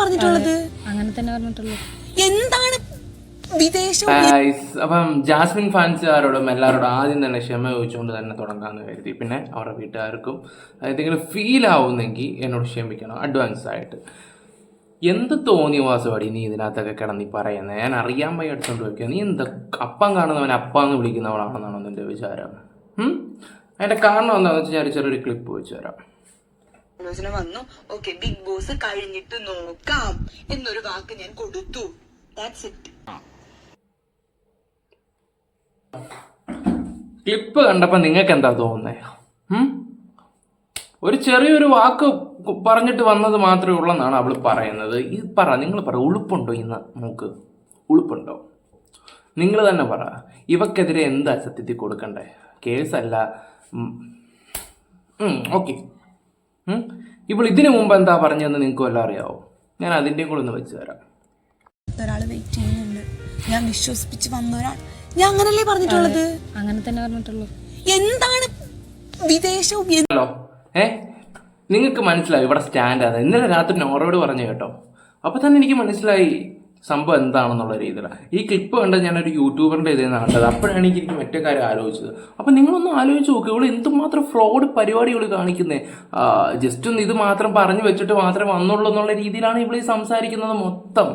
പറഞ്ഞിട്ടുള്ളത്? അങ്ങനെ തന്നെ പറഞ്ഞിട്ടുള്ളത്. എന്താണ് വിദേശം? അപ്പം ജാസ്മിൻ ഫാൻസുകാരോടും എല്ലാവരോടും ആദ്യം തന്നെ ക്ഷമ ചോദിച്ചുകൊണ്ട് തന്നെ തുടങ്ങാമെന്ന് കരുതി. പിന്നെ അവരുടെ വീട്ടുകാർക്കും എന്തെങ്കിലും ഫീൽ ആവുന്നെങ്കിൽ എന്നോട് ക്ഷമിക്കണം. അഡ്വാൻസ് ആയിട്ട്. എന്ത് തോന്നിയ വാസവാടി നീ ഇതിനകത്തൊക്കെ കിടന്നി പറയുന്നത് ഞാൻ അറിയാൻ പോയി എടുത്തോണ്ട് വയ്ക്കുക നീ എന്താ അപ്പം കാണുന്നവൻ അപ്പാന്ന് വിളിക്കുന്നവളാണെന്നാണോ നിന്റെ വിചാരം? അതിന്റെ അതിന്റെ കാരണം എന്താണെന്ന് വെച്ചാൽ ഞാൻ ചെറിയൊരു ക്ലിപ്പ് വെച്ച് തരാം. ആലോചന വന്നു. ഓക്കെ ബിഗ് ബോസ് കഴിഞ്ഞിട്ട് നോക്കാം എന്നൊരു വാക്ക് ഞാൻ കൊടുത്തു. ദാറ്റ്സ് ഇറ്റ് ക്ലിപ്പ് കണ്ടപ്പോൾ നിങ്ങൾക്ക് എന്താ തോന്നുന്നത് ഒരു ചെറിയൊരു വാക്ക് പറഞ്ഞിട്ട് വന്നത് മാത്രമേ ഉള്ളെന്നാണ് അവൾ പറയുന്നത്. ഈ പറ നിങ്ങൾ പറ ഉളുപ്പുണ്ടോ ഇന്ന് മൂക്ക്? ഉളുപ്പുണ്ടോ? നിങ്ങൾ തന്നെ പറ. ഇവക്കെതിരെ എന്താ സത്യത്തിൽ കൊടുക്കണ്ടേ? കേസല്ല. ഓക്കെ ഇപ്പോൾ ഇതിനു മുമ്പ് എന്താ പറഞ്ഞതെന്ന് നിങ്ങൾക്ക് വല്ല അറിയാവോ? ഞാൻ അതിന്റെ കൂടെ ഒന്ന് വെച്ച് തരാം. ഒരാൾ വെയിറ്റ് ചെയ്യുന്നുണ്ട്. ഞാൻ വിശ്വസിപ്പിച്ച് വന്ന ഒരാൾ. ഞാൻ അങ്ങനല്ലേ പറഞ്ഞിട്ടുള്ളത്? അങ്ങനെ തന്നെ പറഞ്ഞിട്ടുള്ളൂ. എന്താണ് വിദേശവും ഹലോ ഏ? നിങ്ങൾക്ക് മനസ്സിലായി? ഇവിടെ സ്റ്റാൻഡ്. ആണ് ഇന്നലെ രാത്രി നോറോട് പറഞ്ഞു കേട്ടോ. അപ്പോൾ തന്നെ എനിക്ക് മനസ്സിലായി. സംഭവം എന്താണെന്നുള്ള രീതിയിലാണ് ഈ ക്ലിപ്പ് കണ്ടത് ഞാനൊരു യൂട്യൂബറിന്റെ ഇതിൽ നിന്നാണ് കണ്ടത്. അപ്പോഴാണ് എനിക്ക് എനിക്ക് മറ്റേ കാര്യം ആലോചിച്ചത്. അപ്പം നിങ്ങളൊന്ന് ആലോചിച്ച് നോക്കുക ഇവിടെ എന്തുമാത്രം ഫ്രോഡ് പരിപാടികൾ കാണിക്കുന്നത് ജസ്റ്റ് ഒന്ന് ഇത് മാത്രം പറഞ്ഞു വെച്ചിട്ട് മാത്രമേ വന്നുള്ളൂ എന്നുള്ള രീതിയിലാണ് ഇവിടെ സംസാരിക്കുന്നത് മൊത്തം.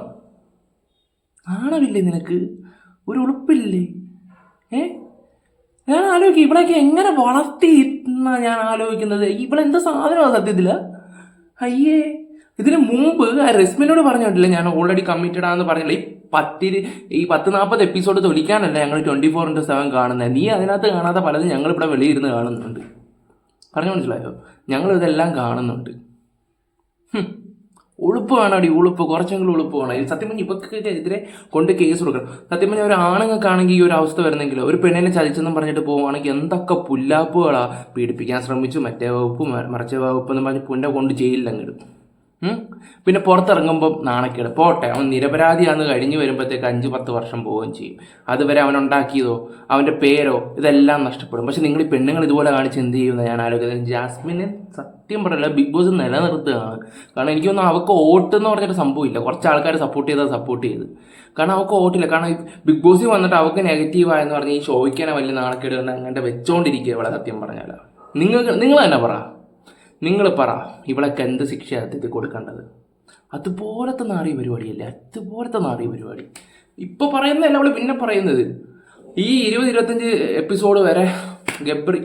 ആണവില്ലേ നിനക്ക്? ഒരു ഉളുപ്പില്ലേ? ഏ? ഞാൻ ആലോചിക്കും ഇവളൊക്കെ എങ്ങനെ വളർത്തി ഞാൻ ആലോചിക്കുന്നത്? എന്താ സാധനമാണ് സത്യത്തിൽ? അയ്യേ. ഇതിന് മുമ്പ് ആ റെസ്മിനോട് പറഞ്ഞിട്ടില്ല ഞാൻ ഓൾറെഡി കമ്മിറ്റഡ് ആണെന്ന് പറഞ്ഞില്ല? ഈ പത്തിരി ഈ പത്ത് നാൽപ്പത് എപ്പിസോഡ് തൊലിക്കാനല്ല ഞങ്ങൾ ട്വന്റി ഫോർ ഇന്റു സെവൻ കാണുന്നത് നീ അതിനകത്ത് കാണാത്ത പലതും ഞങ്ങൾ ഇവിടെ വെളിയിരുന്ന് കാണുന്നുണ്ട്. പറഞ്ഞു മനസ്സിലായോ? ഞങ്ങൾ ഇതെല്ലാം കാണുന്നുണ്ട്. ഉളുപ്പ് വേണം അടി ഉളുപ്പ്. കുറച്ചെങ്കിലും ഉളുപ്പ് വേണം. ഇത് സത്യം പറഞ്ഞാൽ ഇവർക്ക് എതിരെ കൊണ്ട് കേസ് കൊടുക്കണം. സത്യം പറഞ്ഞാൽ ഒരു ആണുങ്ങൾക്കാണെങ്കിൽ ഈ ഒരു അവസ്ഥ വരുന്നെങ്കിൽ ഒരു പെണ്ണിനെ ചതിച്ചെന്നും പറഞ്ഞിട്ട് പോവുകയാണെങ്കിൽ എന്തൊക്കെ പുല്ലാപ്പുകളാ. പീഡിപ്പിക്കാൻ ശ്രമിച്ചു മറ്റേ വകുപ്പ് മറച്ച വകുപ്പ് എന്ന് പറഞ്ഞ് പുന്നെ കൊണ്ട് ജയിലിലങ്ങിടും? പിന്നെ പുറത്തിറങ്ങുമ്പം നാണക്കേട്. പോട്ടെ അവൻ നിരപരാധിയാണെന്ന് കഴിഞ്ഞ് വരുമ്പോഴത്തേക്ക് അഞ്ച് പത്ത് വർഷം പോവുകയും ചെയ്യും. അതുവരെ അവൻ ഉണ്ടാക്കിയതോ അവന്റെ പേരോ ഇതെല്ലാം നഷ്ടപ്പെടും. പക്ഷെ നിങ്ങൾ ഈ പെണ്ണുങ്ങൾ ഇതുപോലെ കാണിച്ച് എന്ത് ചെയ്യുമെന്ന് ഞാൻ ആലോചിക്കുന്നത്? ജാസ്മിനെ സത്യം പറയല്ല ബിഗ് ബോസ് നിലനിർത്തുകയാണ്. കാരണം എനിക്കൊന്നും അവൾക്ക് വോട്ട് എന്ന് പറഞ്ഞിട്ട് സംഭവമില്ല. കുറച്ച് ആൾക്കാർ സപ്പോർട്ട് ചെയ്താൽ സപ്പോർട്ട് ചെയ്ത്. കാരണം അവൾക്ക് വോട്ടില്ല. കാരണം ബിഗ് ബോസിൽ വന്നിട്ട് അവൾക്ക് നെഗറ്റീവായെന്ന് പറഞ്ഞ് ഈ ഷോയ്ക്കാനെ വലിയ നാണക്കേട് അങ്ങനെ വെച്ചോണ്ടിരിക്കുക ഇവിടെ സത്യം പറഞ്ഞാൽ നിങ്ങൾ നിങ്ങൾ തന്നെ പറ. നിങ്ങൾ പറ ഇവളൊക്കെ എന്ത് ശിക്ഷ ഇത് കൊടുക്കേണ്ടത്? അതുപോലത്തെ നാറിയ പരിപാടിയല്ലേ അതുപോലത്തെ നാറിയ പരിപാടി. ഇപ്പൊ പറയുന്നതല്ല അവൾ പിന്നെ പറയുന്നത്. ഈ ഇരുപത് ഇരുപത്തഞ്ച് എപ്പിസോഡ് വരെ ഗബ്രി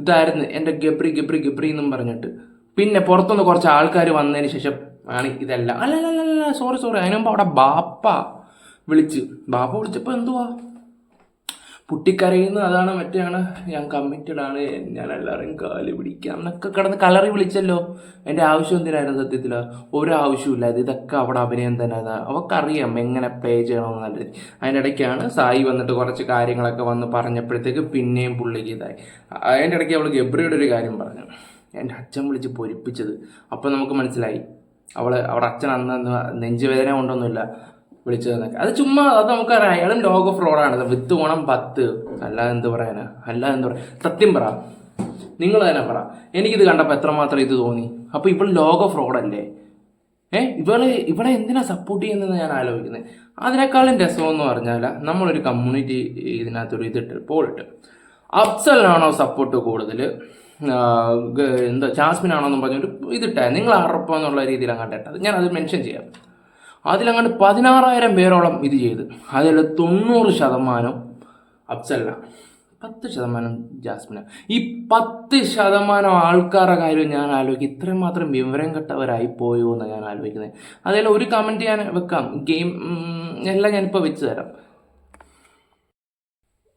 ഇതായിരുന്നു എന്റെ ഗബ്രി ഗബ്രി ഗബ്രി എന്നും പറഞ്ഞിട്ട്. പിന്നെ പുറത്തുനിന്ന് കുറച്ച് ആൾക്കാർ വന്നതിന് ശേഷം ആണ് ഇതെല്ലാം. അല്ല അല്ല അല്ല, സോറി സോറി അതിനുമ്പോൾ അവിടെ ബാപ്പ വിളിച്ച് ബാപ്പ വിളിച്ചപ്പോൾ എന്തുവാ? പുട്ടിക്കരയുന്ന അതാണ് മറ്റേയാണ് ഞാൻ കമ്മിറ്റഡ് ആണ്. ഞാൻ എല്ലാവരെയും കാൽ പിടിക്കാം എന്നൊക്കെ കിടന്ന് കളറി വിളിച്ചല്ലോ. എന്റെ ആവശ്യം എന്തിനായിരുന്നു സത്യത്തിൽ ഒരു അത് ഇത് ഇതൊക്കെ അവിടെ അഭിനയം തന്നെ അവർക്കറിയാം എങ്ങനെ പ്ലേ ചെയ്യണമെന്ന് നല്ല അതിന്റെ ഇടയ്ക്കാണ് സായി വന്നിട്ട് കുറച്ച് കാര്യങ്ങളൊക്കെ വന്ന് പറഞ്ഞപ്പോഴത്തേക്ക് പിന്നെയും പുള്ളിക്ക് ഇതായി. അതിന്റെ ഇടയ്ക്ക് അവൾ ഗബ്രിയുടെ ഒരു കാര്യം പറഞ്ഞു. എന്റെ അച്ഛൻ വിളിച്ച് പൊരിപ്പിച്ചത്. അപ്പോൾ നമുക്ക് മനസ്സിലായി. അവൾ അവിടെ അച്ഛൻ അന്ന് നെഞ്ചുവേദന കൊണ്ടൊന്നുമില്ല. വിളിച്ചതെന്നൊക്കെ. അത് ചുമ്മാ അത് നമുക്കറിയാം. അയാളും ലോക ഫ്രോഡാണ് വിത്ത് ഓണം പത്ത്. അല്ലാതെ എന്ത് പറയാനാ? അല്ലാതെ എന്ത് പറയാ? സത്യം പറ. നിങ്ങൾ തന്നെ പറ. എനിക്കിത് കണ്ടപ്പോൾ എത്രമാത്രം ഇത് തോന്നി? അപ്പോൾ ഇപ്പോൾ ലോക ഫ്രോഡല്ലേ ഏ? ഇവൾ ഇവളെ എന്തിനാ സപ്പോർട്ട് ചെയ്യുന്നതെന്ന് ഞാൻ ആലോചിക്കുന്നത്. അതിനേക്കാളും രസമെന്ന് പറഞ്ഞാൽ നമ്മളൊരു കമ്മ്യൂണിറ്റി ഇതിനകത്തൊരു ഇതിട്ട് പോളിട്ട്. അഫ്സലിനാണോ സപ്പോർട്ട് കൂടുതൽ? എന്താ ജാസ്മിൻ ആണോ എന്ന് പറഞ്ഞൊരു ഇതിട്ടേ. നിങ്ങൾ അറപ്പം എന്നുള്ള രീതിയിൽ അങ്ങോട്ട് ഇട്ടത് ഞാൻ അത് മെൻഷൻ ചെയ്യാം. അതിലങ്ങോട്ട് പതിനാറായിരം പേരോളം ഇത് ചെയ്ത്. അതിൽ തൊണ്ണൂറ് ശതമാനം അഫ്സലിന പത്ത് ശതമാനം ജാസ്മിന. ഈ പത്ത് ശതമാനം ആൾക്കാരുടെ കാര്യം ഞാൻ ആലോചിക്കും. ഇത്രയും മാത്രം വിവരം കെട്ടവരായി പോയോ എന്ന് ഞാൻ ആലോചിക്കുന്നത്. അതിൽ ഒരു കമന്റ് ഞാൻ വെക്കാം. ഗെയിം എല്ലാം ഞാനിപ്പോൾ വെച്ച് തരാം.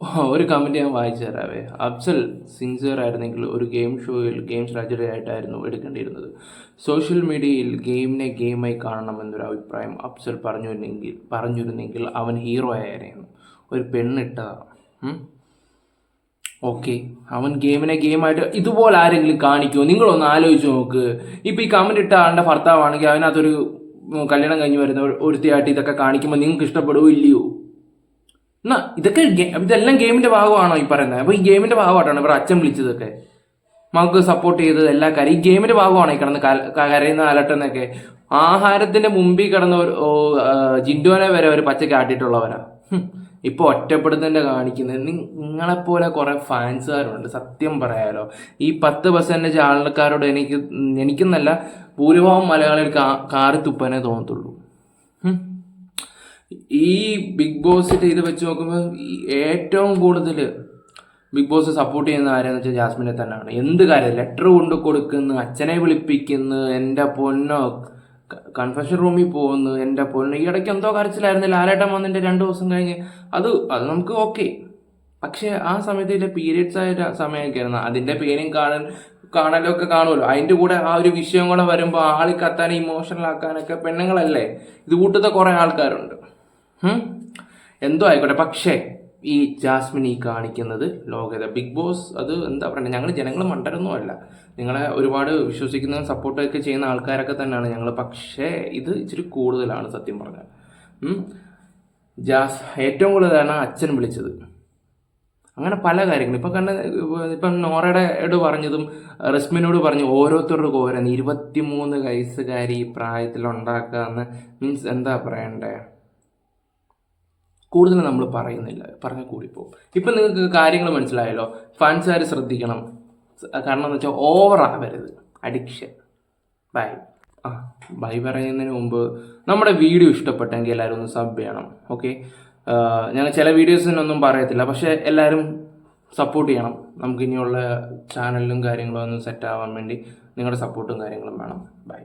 ഒരു കമന്റ് ഞാൻ വായിച്ചു തരാവേ. അഫ്സൽ സിൻസിയർ ആയിരുന്നെങ്കിൽ ഒരു ഗെയിം ഷോയിൽ ഗെയിം ആയിട്ടായിരുന്നു എടുക്കേണ്ടിയിരുന്നത്. സോഷ്യൽ മീഡിയയിൽ ഗെയിമിനെ ഗെയിമായി കാണണമെന്നൊരു അഭിപ്രായം അഫ്സൽ പറഞ്ഞിരുന്നെങ്കിൽ പറഞ്ഞിരുന്നെങ്കിൽ അവൻ ഹീറോ ആയിരുന്നു ഒരു പെണ്ണിട്ടതാണ് ഓക്കെ അവൻ ഗെയിമിനെ ഗെയിമായിട്ട് ഇതുപോലെ ആരെങ്കിലും കാണിക്കുമോ നിങ്ങളൊന്ന് ആലോചിച്ച് നോക്ക്. ഇപ്പം ഈ കമന്റ് ഇട്ട ആളുടെ ഭർത്താവാണെങ്കിൽ അവനകത്തൊരു കല്യാണം കഴിഞ്ഞ് വരുന്ന ഒരുത്തിയായിട്ട് ഇതൊക്കെ കാണിക്കുമ്പോൾ നിങ്ങൾക്ക് ഇഷ്ടപ്പെടുമോ ഇല്ലയോ? എന്നാ ഇതൊക്കെ ഇതെല്ലാം ഗെയിമിന്റെ ഭാഗമാണോ ഈ പറയുന്നത്? അപ്പൊ ഈ ഗെയിമിന്റെ ഭാഗമായിട്ടാണ് ഇവർ അച്ഛൻ വിളിച്ചതൊക്കെ. മകൾക്ക് സപ്പോർട്ട് ചെയ്തത് എല്ലാ കാര്യം. ഈ ഗെയിമിന്റെ ഭാഗമാണോ ഈ കിടന്ന് കരയുന്ന അലട്ടുന്നൊക്കെ ആഹാരത്തിന്റെ മുമ്പിൽ കിടന്ന ജിൻഡോനെ വരെ ഒരു പച്ചക്ക് ആട്ടിയിട്ടുള്ളവരാ. ഇപ്പൊ ഒറ്റപ്പെടുത്തന്റെ കാണിക്കുന്നത് നിങ്ങളെപ്പോലെ കുറെ ഫാൻസുകാരുണ്ട് സത്യം പറയാലോ. ഈ പത്ത് പെർസെന്റേജ് ആൾക്കാരോട് എനിക്ക് എനിക്കെന്നല്ല ഭൂരിഭാഗം മലയാളികൾ കാ- കാറി തുപ്പനെ തോന്നത്തുള്ളൂ. ഈ ബിഗ് ബോസ് ഇത് വെച്ച് നോക്കുമ്പോൾ ഏറ്റവും കൂടുതൽ ബിഗ് ബോസ് സപ്പോർട്ട് ചെയ്യുന്ന ആരെന്ന് വെച്ചാൽ ജാസ്മിനെ തന്നെയാണ് എന്ത് കാര്യം? ലെറ്റർ കൊണ്ട് കൊടുക്കുന്നു അച്ഛനെ വിളിപ്പിക്കുന്നു എന്റെ പൊന്നോ കൺഫെഷൻ റൂമിൽ പോകുന്നു എന്റെ പൊന്നോ. ഈ ഇടയ്ക്ക് എന്തോ കരച്ചിലായിരുന്നു. ലാലേട്ടൻ വന്നിട്ട് രണ്ട് ദിവസം കഴിഞ്ഞ് അത് അത് നമുക്ക് ഓക്കെ പക്ഷേ ആ സമയത്ത് ഇതിന്റെ പീരിയഡ്സ് ആയ സമയമൊക്കെ ആയിരുന്നു. അതിന്റെ പേരും കാണാൻ കാണലൊക്കെ കാണുമല്ലോ. അതിന്റെ കൂടെ ആ ഒരു വിഷയം കൂടെ വരുമ്പോൾ ആളിക്കത്താൻ കത്താൻ ഇമോഷണൽ ആക്കാനൊക്കെ പെണ്ണുങ്ങളല്ലേ? ഇത് കൂട്ടത്തെ കുറേ ആൾക്കാരുണ്ട്. എന്തോ ആയിക്കോട്ടെ. പക്ഷേ ഈ ജാസ്മിൻ ഈ കാണിക്കുന്നത് ലോകത ബിഗ് ബോസ് അത് എന്താ പറയുക ഞങ്ങൾ ജനങ്ങൾ മണ്ടരൊന്നുമല്ല നിങ്ങളെ ഒരുപാട് വിശ്വസിക്കുന്ന സപ്പോർട്ടൊക്കെ ചെയ്യുന്ന ആൾക്കാരൊക്കെ തന്നെയാണ് ഞങ്ങൾ പക്ഷേ ഇത് ഇച്ചിരി കൂടുതലാണ് സത്യം പറഞ്ഞാൽ. ജാസ് ഏറ്റവും കൂടുതലാണ് അച്ഛൻ വിളിച്ചത്. അങ്ങനെ പല കാര്യങ്ങളും. ഇപ്പം കണ്ട ഇപ്പം നോറയുടെ യോട് പറഞ്ഞതും റസ്മിനോട് പറഞ്ഞു ഓരോരുത്തർക്കും ഓരോന്ന്. ഇരുപത്തിമൂന്ന് വയസ്സുകാരി ഉണ്ടാക്കാന്ന് മീൻസ് എന്താ പറയണ്ടേ? കൂടുതൽ നമ്മൾ പറയുന്നില്ല പറഞ്ഞ കൂടിപ്പോവും. ഇപ്പം നിങ്ങൾക്ക് കാര്യങ്ങൾ മനസ്സിലായല്ലോ ഫാൻസുകാർ ശ്രദ്ധിക്കണം? കാരണം എന്ന് വെച്ചാൽ ഓവർ ആവരുത് അഡിക്ഷൻ ബൈ ആ ബൈ പറയുന്നതിന് മുമ്പ് നമ്മുടെ വീഡിയോ ഇഷ്ടപ്പെട്ടെങ്കിൽ എല്ലാവരും ഒന്ന് സബ് ചെയ്യണം ഓക്കെ ഞങ്ങൾ ചില വീഡിയോസിനൊന്നും പറയത്തില്ല പക്ഷേ എല്ലാവരും സപ്പോർട്ട് ചെയ്യണം. നമുക്ക് ഇനിയുള്ള ചാനലിലും കാര്യങ്ങളും ഒന്ന് സെറ്റ് ആവാൻ വേണ്ടി നിങ്ങളുടെ സപ്പോർട്ടും കാര്യങ്ങളും വേണം. ബൈ